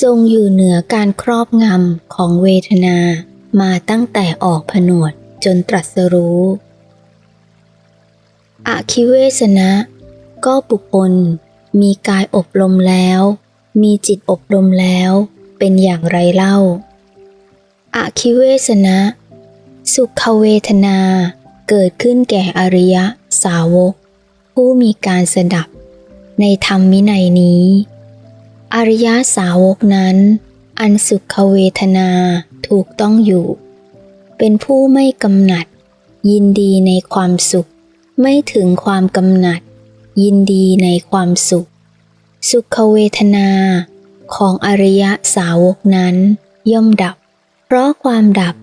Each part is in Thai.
ทรงอยู่เหนือการครอบงำของเวทนามาตั้งแต่ออกผนวดจนตรัสรู้อคิเวสนะ ก็บุคคลมีกายอบรมแล้ว มีจิตอบรมแล้ว เป็นอย่างไรเล่าอคิเวสนะ สุขเวทนาเกิดขึ้นแก่อริยสาวก ผู้มีการสดับ ในธรรมวินัยนี้ อริยสาวกนั้น อันสุขเวทนาถูกต้องอยู่ เป็นผู้ไม่กำหนัด ยินดีในความสุข ไม่ถึงความกำหนัด ยินดีในความสุข สุขเวทนาของอริยสาวกนั้น ย่อมดับ เพราะความดับ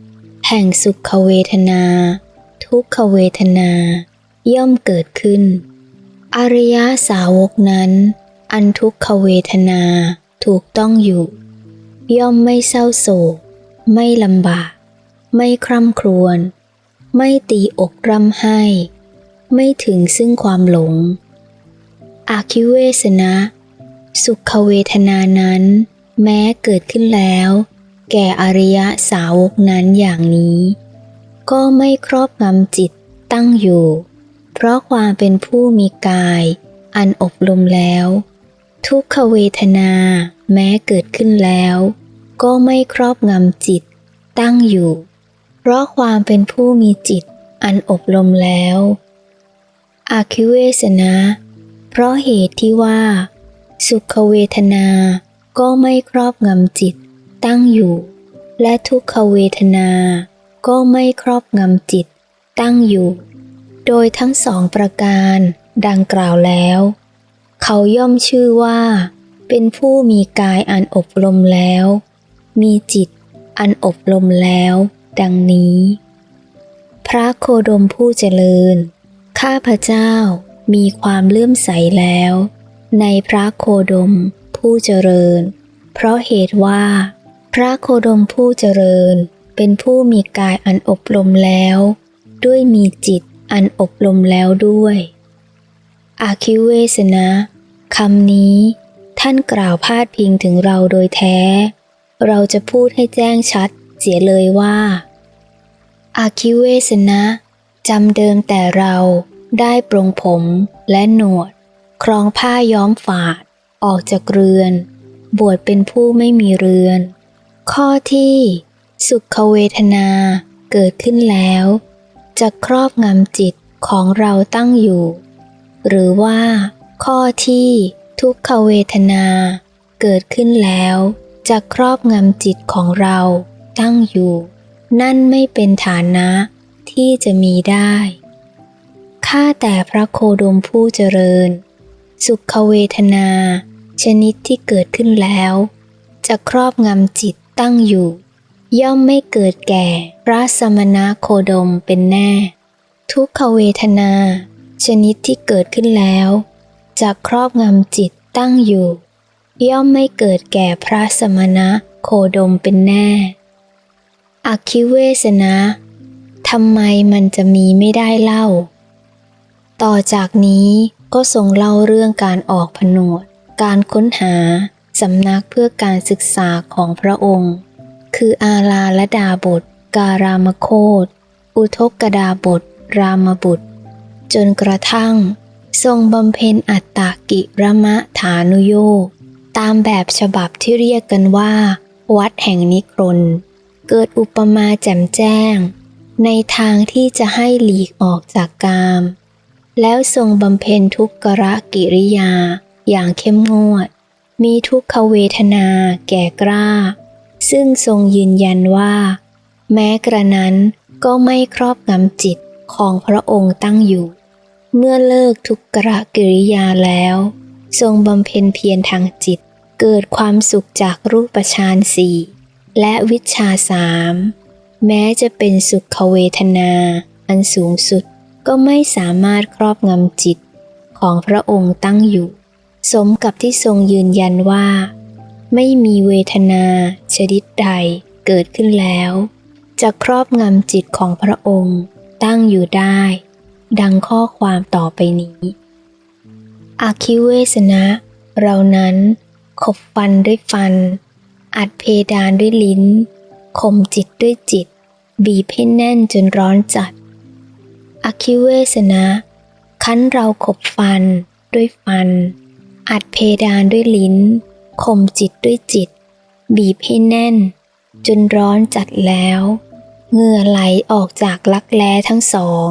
แห่งสุขเวทนา ทุกขเวทนา ย่อมเกิดขึ้น อริยสาวกนั้น อันทุกขเวทนาถูกต้องอยู่ ย่อมไม่เศร้าโศก ไม่ลำบาก ไม่คร่ำครวญ ไม่ตีอกร่ำไห้ ไม่ถึงซึ่งความหลง อาคิเวสนะ สุขเวทนานั้น แม้เกิดขึ้นแล้ว แก่อริยสาวกนั้นอย่างนี้ ก็ไม่ครอบงำจิตตั้งอยู่ เพราะความเป็นผู้มีกาย อันอบรมแล้ว ทุกขเวทนาแม้เกิดขึ้นแล้ว ก็ไม่ครอบงำจิตตั้งอยู่ เพราะความเป็นผู้มีจิตอันอบรมแล้วอาคิเวสนะ เพราะเหตุที่ว่า สุขเวทนาก็ไม่ครอบงำจิตตั้งอยู่ และทุกขเวทนาก็ไม่ครอบงำจิตตั้งอยู่ โดยทั้งสองประการดังกล่าวแล้ว เขาย่อมชื่อว่า เป็นผู้มีกายอันอบรมแล้ว มีจิตอันอบรมแล้ว ดังนี้ พระโคดมผู้เจริญ ข้าพเจ้ามีความเลื่อมใสแล้ว ในพระโคดมผู้เจริญ เพราะเหตุว่า พระโคดมผู้เจริญ เป็นผู้มีกายอันอบรมแล้ว ด้วยมีจิตอันอบรมแล้วด้วยอาคิเวสนะ คำนี้ท่านกล่าวพาดพิงถึงเราโดยแท้ เราจะพูดให้แจ้งชัดเสียเลยว่า อาคิเวสนะจำเดิมแต่เราได้ปรงผมและหนวด ครองผ้าย้อมฝาด ออกจากเรือน บวชเป็นผู้ไม่มีเรือน ข้อที่ สุขเวทนาเกิดขึ้นแล้วจะครอบงำจิตของเราตั้งอยู่ หรือว่า ข้อที่ทุกขเวทนาเกิดขึ้นแล้วจะครอบงำจิตของเราตั้งอยู่ นั่นไม่เป็นฐานะที่จะมีได้ ข้าแต่พระโคดมผู้เจริญ สุขเวทนา ชนิดที่เกิดขึ้นแล้ว จะครอบงำจิตตั้งอยู่ ย่อมไม่เกิดแก่พระสมณะโคดมเป็นแน่ ทุกขเวทนา ชนิดที่เกิดขึ้นแล้ว จะครอบงำจิตตั้งอยู่ ย่อมไม่เกิดแก่พระสมณะโคดมเป็นแน่ อคิเวสนะทำไมมันจะมีไม่ได้เล่า ต่อจากนี้ก็ทรงเล่าเรื่องการออกผนวด การค้นหาสำนักเพื่อการศึกษาของพระองค์ คืออาลาละดาบท การามโคตอุทกกดาบท รามบุตร จนกระทั่ง ทรงบำเพ็ญอัตตกิรมะฐานุโยกตามแบบฉบับที่เรียกกันว่า วัดแห่งนิครน เกิดอุปมาแจ่มแจ้ง ในทางที่จะให้หลีกออกจากกาม แล้วทรงบำเพ็ญทุกขระกิริยาอย่างเข้มงวด มีทุกขเวทนาแก่กล้า ซึ่งทรงยืนยันว่า แม้กระนั้นก็ไม่ครอบงำจิตของพระองค์ตั้งอยู่ เมื่อเลิกทุกขระกิริยาแล้ว ทรงบำเพ็ญเพียรทางจิต เกิดความสุขจากรูปฌานสี่และวิชาสามแม้จะเป็นสุขเวทนา อันสูงสุดก็ไม่สามารถครอบงำจิต ของพระองค์ตั้งอยู่ สมกับที่ทรงยืนยันว่า ไม่มีเวทนาชนิดใดเกิดขึ้นแล้ว จะครอบงำจิตของพระองค์ตั้งอยู่ได้ ดังข้อความต่อไปนี้อาคิเวสนะเรานั้น ขบฟันด้วยฟัน อัดเพดานด้วยลิ้นข่มจิตด้วยจิต บีบให้แน่นจนร้อนจัดอคิเวสนะคั้นเราขบฟันด้วยฟัน อัดเพดานด้วยลิ้นข่มจิตด้วยจิต บีบให้แน่น จนร้อนจัดแล้วเหงื่อไหลออกจากลักแร้ทั้งสอง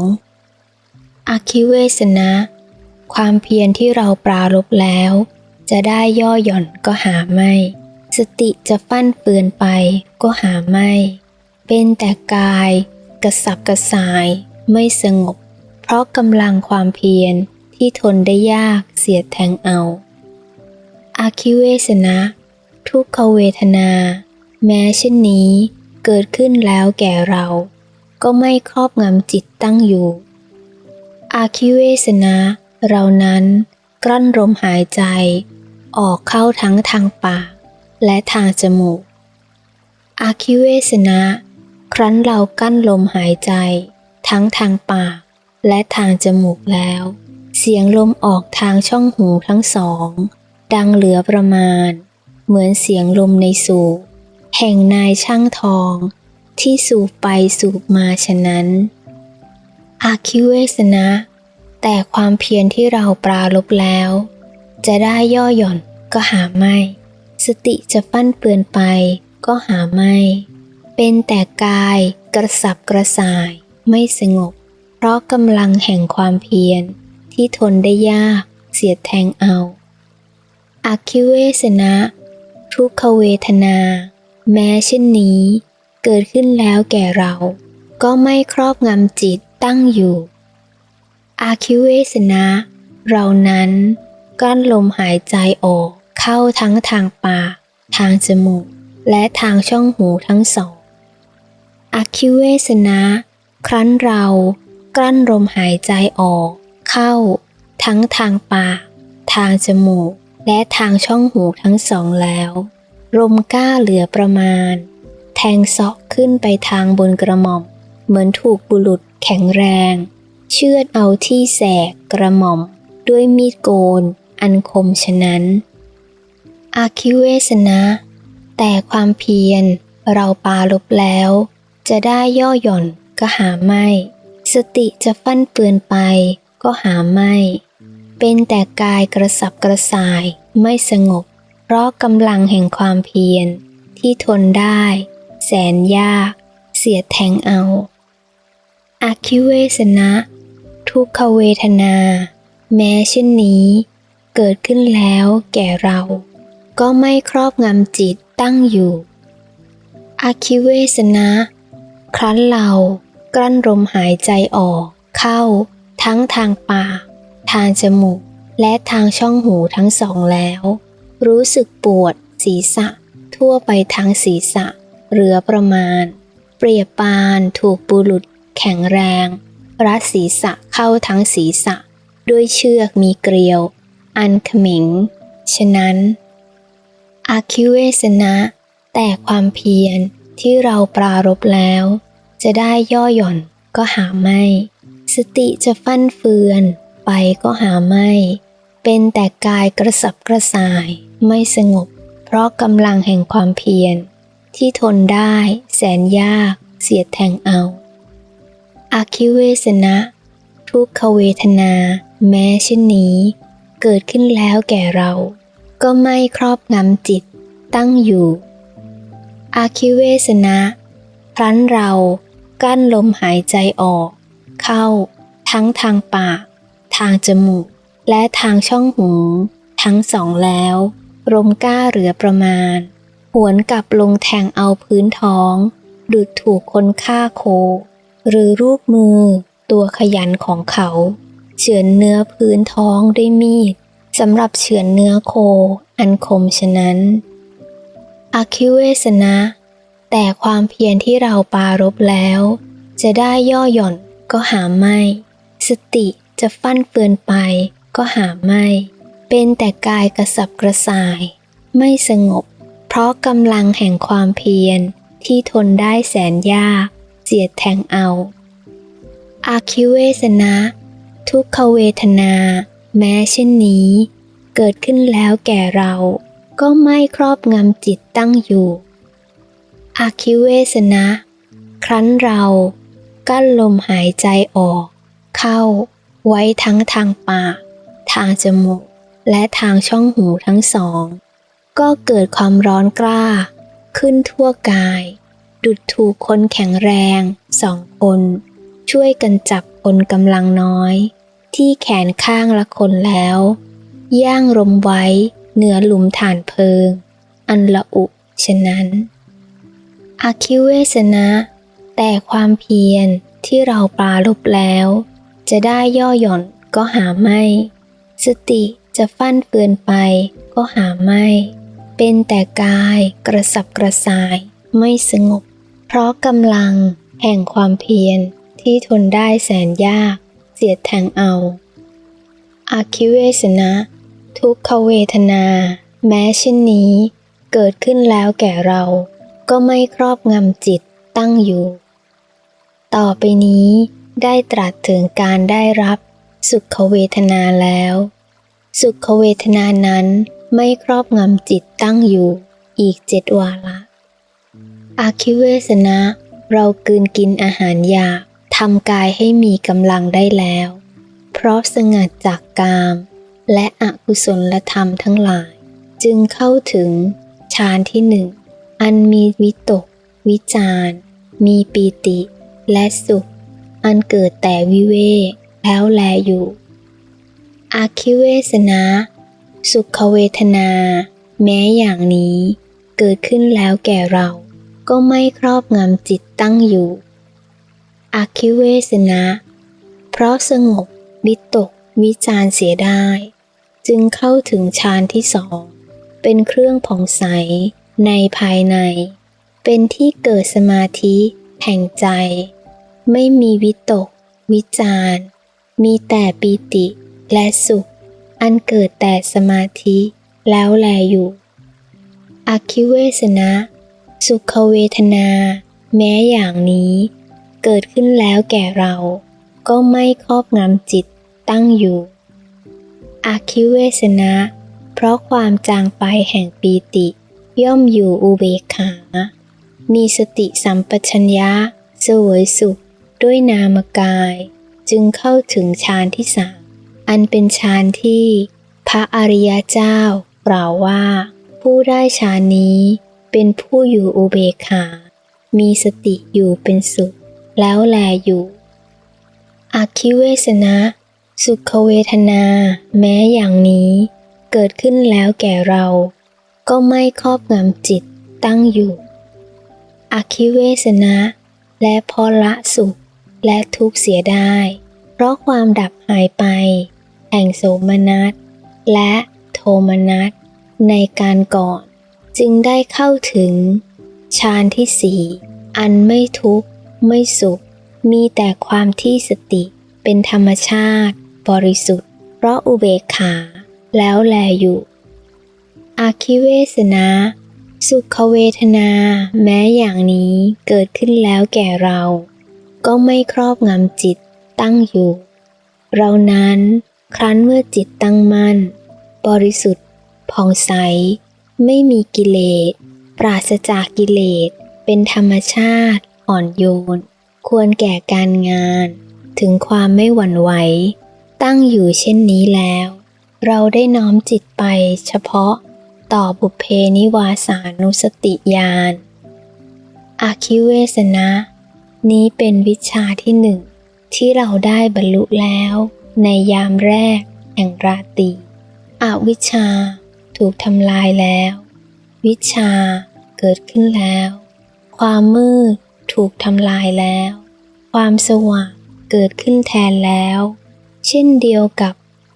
อาคิเวสนะ ความเพียรที่เราปรารบแล้ว จะได้ย่อหย่อนก็หาไม่ สติจะฟั่นเฟือนไปก็หาไม่ เป็นแต่กายกระสับกระส่ายไม่สงบ เพราะกำลังความเพียรที่ทนได้ยากเสียดแทงเอา อาคิเวสนะ ทุกขเวทนา แม้เช่นนี้เกิดขึ้นแล้วแก่เรา ก็ไม่ครอบงำจิตตั้งอยู่ อาคิเวสนะ เรานั้นกลั้นลมหายใจ ออกเข้าทั้งทางปาก และทางจมูก อาคิเวสนะ ครั้นเรากั้นลมหายใจ ทั้งทางปาก และทางจมูกแล้ว เสียงลมออกทางช่องหูทั้งสอง ดังเหลือประมาณ เหมือนเสียงลมในสูบแห่งนายช่างทอง ที่สูบไปสูบมาฉะนั้น อาคิเวสนะ แต่ความเพียรที่เราปราลบแล้ว จะได้ย่อหย่อนก็หาไม่ สติจะฟั่นเปือนไปก็หาไม่ เป็นแต่กายกระสับกระส่ายไม่สงบ เพราะกำลังแห่งความเพียรที่ทนได้ยากเสียดแทงเอาอาคิเวสนะ ทุกขเวทนา แม้เช่นนี้ เกิดขึ้นแล้วแก่เรา ก็ไม่ครอบงำจิต ตั้งอยู่ อาคิเวสนะเรานั้นกั้นลมหายใจออกเข้าทั้งทางปาก ทางจมูก และทางช่องหูทั้งสองอาคิเวสนะครั้นเรากลั้นลมหายใจออก เข้า ทั้งทางปาก ทางจมูก และทางช่องหูทั้งสองแล้วลมกล้าเหลือประมาณ แทงเสาะขึ้นไปทางบนกระหม่อม เหมือนถูกบุรุษ แข็งแรง เชือดเอาที่แสกกระหม่อม ด้วยมีดโกน อันคมฉะนั้น อาคิเวสนะ แต่ความเพียรเราปาลบแล้ว จะได้ย่อหย่อนก็หาไม่ สติจะฟั่นเปือนไปก็หาไม่ เป็นแต่กายกระสับกระส่ายไม่สงบ เพราะกำลังแห่งความเพียรที่ทนได้ แสนยาก เสียแทงเอา อาคิเวสนะ ทุกขเวทนา แม้เช่นนี้ เกิดขึ้นแล้วแก่เรา ก็ไม่ครอบงำจิตตั้งอยู่อาคิเวสนะ ครั้นเรากลั้นลมหายใจออก เข้า ทั้งทางปากทางจมูก และทางช่องหูทั้งสองแล้ว รู้สึกปวดศีรษะ ทั่วไปทั้งศีรษะ เหลือประมาณ เปรียบปานถูกบุรุษ แข็งแรง รัดศีรษะเข้าทั้งศีรษะ ด้วยเชือกมีเกลียว อันขมิง ฉะนั้น อาคิเวสนะ แต่ความเพียรที่เราปรารบแล้ว จะได้ย่อหย่อนก็หาไม่ สติจะฟั่นเฟือนไปก็หาไม่ เป็นแต่กายกระสับกระส่ายไม่สงบ เพราะกำลังแห่งความเพียรที่ทนได้แสนยากเสียดแทงเอา อาคิเวสนะทุกขเวทนา แม้เช่นนี้ เกิดขึ้นแล้วแก่เรา ก็ไม่ครอบงำจิตตั้งอยู่ อาคิเวสนะครั้นเรากั้นลมหายใจออก เข้า ทั้งทางปาก ทางจมูก และทางช่องหู ทั้งสองแล้วลมกล้าเหลือประมาณ หวนกลับลงแทงเอาพื้นท้อง ดุดถูกคนฆ่าโค หรือรูปมือตัวขยันของเขา เฉือนเนื้อพื้นท้องด้วยมีดสำหรับเฉือนเนื้อโคอันคมฉะนั้นอาคิเวสนะ แต่ความเพียรที่เราปารบแล้ว จะได้ย่อหย่อนก็หาไม่ สติจะฟั่นเฟือนไปก็หาไม่ เป็นแต่กายกระสับกระส่าย ไม่สงบ เพราะกำลังแห่งความเพียรที่ทนได้แสนยาก เสียดแทงเอา อาคิเวสนะ ทุกขเวทนา แม้เช่นนี้ เกิดขึ้นแล้วแก่เรา ก็ไม่ครอบงำจิตตั้งอยู่อาคิเวสนะ ครั้นเรากั้นลมหายใจออก เข้า ไว้ทั้งทางปาก ทางจมูก และทางช่องหูทั้งสอง ก็เกิดความร้อนกล้า ขึ้นทั่วกาย ดุดถูกคนแข็งแรงสองคน ช่วยกันจับคนกำลังน้อย ที่แขนข้างละคนแล้ว ย่างรมไว้เหนือหลุมฐานเพลิง อันละอุฉะนั้นอาคิเวสนะ แต่ความเพียรที่เราปราลบแล้ว จะได้ย่อหย่อนก็หาไม่ สติจะฟั่นเฟือนไปก็หาไม่ เป็นแต่กายกระสับกระส่ายไม่สงบ เพราะกำลังแห่งความเพียรที่ทนได้แสนยาก เสียดแทงเอาอาคิเวสนะ ทุกขเวทนา แม้เช่นนี้ เกิดขึ้นแล้วแก่เรา ก็ไม่ครอบงำจิตตั้งอยู่ ต่อไปนี้ได้ตรัสถึงการได้รับสุขเวทนาแล้ว สุขเวทนานั้นไม่ครอบงำจิตตั้งอยู่อีกเจ็ดวาระ อาคิเวสนะ เรากืนกินอาหารหยาบทำกายให้มีกำลังได้แล้ว เพราะสงัดจากกาม และอกุศลธรรมทั้งหลาย จึงเข้าถึงฌานที่หนึ่ง อันมีวิตก วิจารมีปีติ และสุข อันเกิดแต่วิเวกแล้วแลอยู่ อาคิเวสนะ สุขเวทนา แม้อย่างนี้เกิดขึ้นแล้วแก่เรา ก็ไม่ครอบงำจิตตั้งอยู่อคิเวสนะ เพราะสงบวิตกวิจารเสียได้ จึงเข้าถึงฌานที่สอง เป็นเครื่องผ่องใสในภายใน เป็นที่เกิดสมาธิแห่งใจ ไม่มีวิตก วิจารมีแต่ปีติและสุข อันเกิดแต่สมาธิแล้วแลอยู่อคิเวสนะ สุขเวทนา แม้อย่างนี้ เกิดขึ้นแล้วแก่เรา ก็ไม่ครอบงำจิตตั้งอยู่อาคิเวสนะ เพราะความจางไปแห่งปีติ ย่อมอยู่อุเบกขา มีสติสัมปชัญญะสวยสุขด้วยนามกาย จึงเข้าถึงฌานที่สามอันเป็นฌานที่ พระอริยเจ้ากล่าวว่า ผู้ได้ฌานนี้ เป็นผู้อยู่อุเบกขา มีสติอยู่เป็นสุข แล้วแลอยู่อาคิเวสนะ สุขเวทนา แม้อย่างนี้ เกิดขึ้นแล้วแก่เรา ก็ไม่ครอบงำจิตตั้งอยู่อาคิเวสนะ และพอละสุขและทุกข์เสียได้ เพราะความดับหายไป แห่งโสมนัสและโทมนัสในการก่อน จึงได้เข้าถึงฌานที่สี่อันไม่ทุกข์ไม่สุข มีแต่ความที่สติเป็นธรรมชาติ บริสุทธิ์ เพราะอุเบกขา แล้วแลอยู่อาคิเวสนะสุขเวทนา แม้อย่างนี้เกิดขึ้นแล้วแก่เรา ก็ไม่ครอบงำจิตตั้งอยู่ เรานั้นครั้นเมื่อจิตตั้งมั่น บริสุทธิ์ผ่องใส ไม่มีกิเลส ปราศจากกิเลส เป็นธรรมชาติ อ่อนโยน ควรแก่การงาน ถึงความไม่หวั่นไหว ตั้งอยู่เช่นนี้แล้ว เราได้น้อมจิตไปเฉพาะต่อบุพเพนิวาสานุสติญาณอาคิเวสนะ นี้เป็นวิชาที่หนึ่ง ที่เราได้บรรลุแล้ว ในยามแรกแห่งราตรีอวิชชา ถูกทำลายแล้ว วิชาเกิดขึ้นแล้ว ความมืดถูกทำลายแล้ว ความสว่างเกิดขึ้นแทนแล้ว เช่นเดียวกับ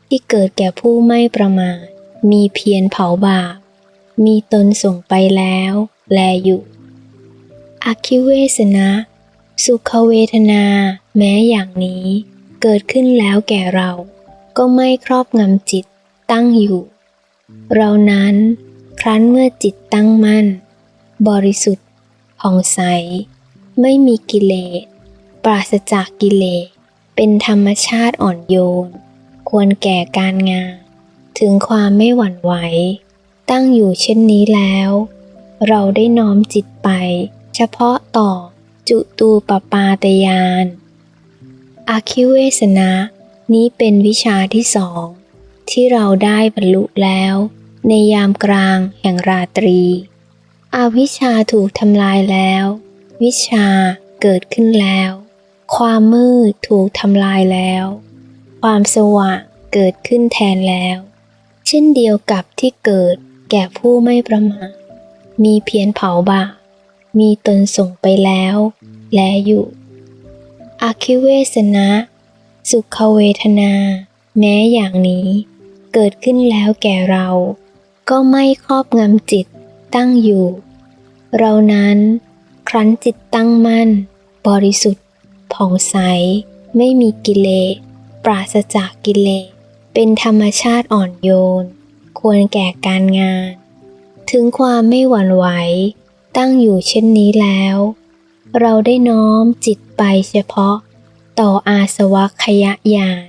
ที่เกิดแก่ผู้ไม่ประมาทมีเพียรเผาบาปมีตนส่งไปแล้ว แลอยู่อาคิเวสนะ สุขเวทนา แม้อย่างนี้ เกิดขึ้นแล้วแก่เรา ก็ไม่ครอบงำจิตตั้งอยู่ เรานั้นครั้นเมื่อจิตตั้งมั่น บริสุทธิ์ผ่องใส ไม่มีกิเลส ปราศจากกิเลส เป็นธรรมชาติอ่อนโยน ควรแก่การงาน ถึงความไม่หวั่นไหว ตั้งอยู่เช่นนี้แล้ว เราได้น้อมจิตไป เฉพาะต่อจุตูปปาตยานอาคิเวสนะ นี้เป็นวิชาที่สอง ที่เราได้บรรลุแล้ว ในยามกลางแห่งราตรี อาวิชชาถูกทำลายแล้ว วิชาเกิดขึ้นแล้ว ความมืดถูกทำลายแล้ว ความสว่างเกิดขึ้นแทนแล้ว เช่นเดียวกับที่เกิดแก่ผู้ไม่ประมาทมีเพียรเผาบาปมีตนส่งไปแล้ว และอยู่อาคิเวสนะ สุขเวทนา แม้อย่างนี้ เกิดขึ้นแล้วแก่เรา ก็ไม่ครอบงำจิตตั้งอยู่ เรานั้นครั้นจิตตั้งมั่น บริสุทธิ์ผ่องใส ไม่มีกิเลสปราศจากกิเลสเป็นธรรมชาติอ่อนโยน ควรแก่การงาน ถึงความไม่หวั่นไหว ตั้งอยู่เช่นนี้แล้ว เราได้น้อมจิตไปเฉพาะ ต่ออาสวะขยะยาน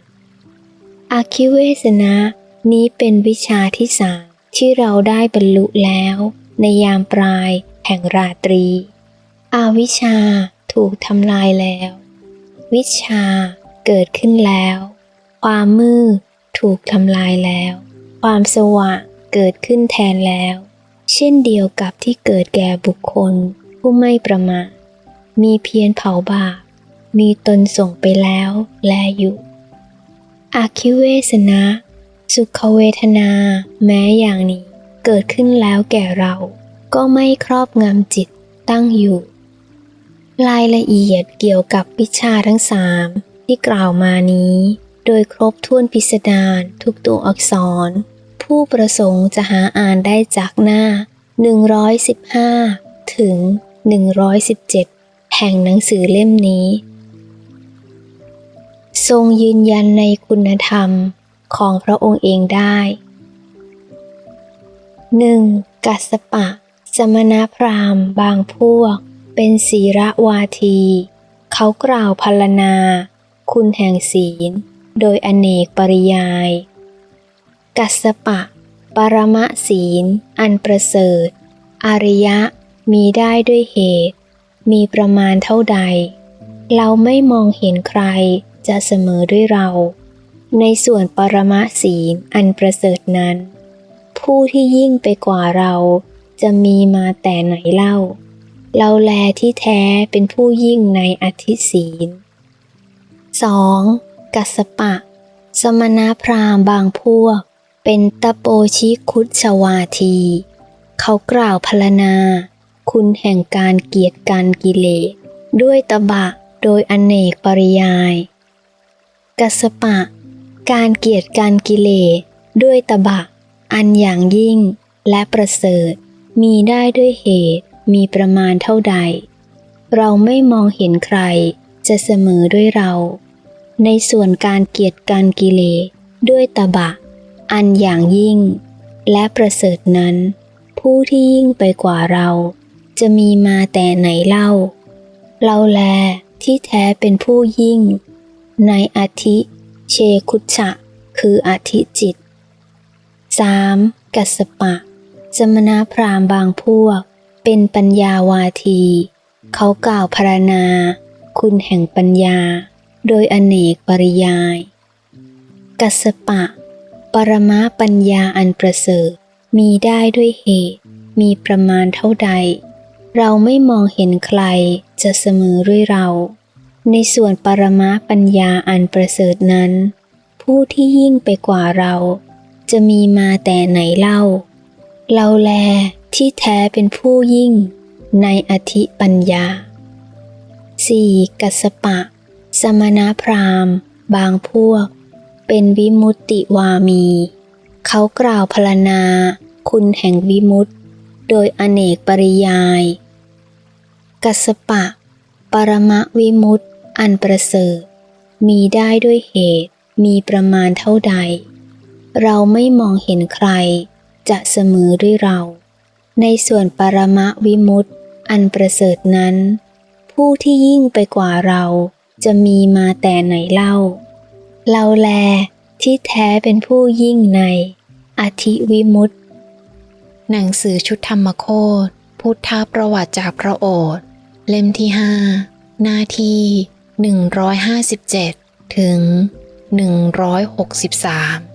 อาคิเวสนะ นี้เป็นวิชาที่สามที่เราได้บรรลุแล้ว ในยามปลายแห่งราตรี อาวิชาถูกทำลายแล้ว วิชาเกิดขึ้นแล้ว ความมืดถูกทำลายแล้ว ความสว่างเกิดขึ้นแทนแล้ว เช่นเดียวกับที่เกิดแก่บุคคลผู้ไม่ประมาทมีเพียรเผาบาปมีตนส่งไปแล้วและอยู่อาคิเวสนะ สุขเวทนา แม้อย่างนี้เกิดขึ้นแล้วแก่เรา ก็ไม่ครอบงำจิตตั้งอยู่ รายละเอียดเกี่ยวกับวิชาทั้งสามที่กล่าวมานี้ โดยครบถ้วนพิสดารทุกตัวอักษร ผู้ประสงค์จะหาอ่านได้จากหน้า 115 ถึง 117 แห่งหนังสือเล่มนี้ ทรงยืนยันในคุณธรรม ของพระองค์เองได้ 1. กัสปะ สมณพราหมณ์บางพวก เป็นศีระวาที เขากล่าวพรรณนา คุณแห่งศีล โดยอเนกปริยาย กัสสปะ ปรมะศีล อันประเสริฐ อริยะมีได้ด้วยเหตุ มีประมาณเท่าใด เราไม่มองเห็นใครจะเสมอด้วยเรา ในส่วนปรมะศีลอันประเสริฐนั้น ผู้ที่ยิ่งไปกว่าเราจะมีมาแต่ไหนเล่า เราแลที่แท้เป็นผู้ยิ่งในอธิศีล 2. กัสปะ สมณพราหมณ์บางพวก เป็นตะโปชิคุชวาที เขากล่าวพรรณนา คุณแห่งการเกียรติการกิเลสด้วยตบะโดยอเนกปริยาย กัสปะ การเกียรติการกิเลสด้วยตบะ อันอย่างยิ่งและประเสริฐ มีได้ด้วยเหตุมีประมาณเท่าใด เราไม่มองเห็นใครจะเสมอด้วยเรา ในส่วนการเกียรติการกิเลสด้วยตบะ อันอย่างยิ่ง และประเสริฐนั้น ผู้ที่ยิ่งไปกว่าเรา จะมีมาแต่ไหนเล่า เราแลที่แท้เป็นผู้ยิ่ง ในอธิ เชคุชะ คืออธิจิต 3. กัสปะ สมณพราหมณ์บางพวก เป็นปัญญาวาที เขากล่าวพรรณนา คุณแห่งปัญญา โดยอเนกปริยาย กัสปะ ปรมะปัญญาอันประเสริฐ มีได้ด้วยเหตุ มีประมาณเท่าใด เราไม่มองเห็นใครจะเสมอด้วยเรา ในส่วนปรมะปัญญาอันประเสริฐนั้น ผู้ที่ยิ่งไปกว่าเรา จะมีมาแต่ไหนเล่า เราแลที่แท้เป็นผู้ยิ่งในอธิปัญญา 4. กัสปะ สมณพราหมณ์ บางพวก เป็นวิมุตติวามี เขากล่าวพรณนา คุณแห่งวิมุตติ โดยอเนกปริยาย กัสสปะ ปรมะวิมุตติ อันประเสริฐ มีได้ด้วยเหตุ มีประมาณเท่าใด เราไม่มองเห็นใคร จะเสมอด้วยเรา ในส่วนปรมะวิมุตติอันประเสริฐนั้น ผู้ที่ยิ่งไปกว่าเราจะมีมาแต่ไหนเล่า เราแลที่แท้เป็นผู้ยิ่งใน อธิวิมุตติหนังสือชุดธรรมโคตพุทธประวัติจากพระโอษฐ์เล่มที่5หน้าที่ 157 ถึง 163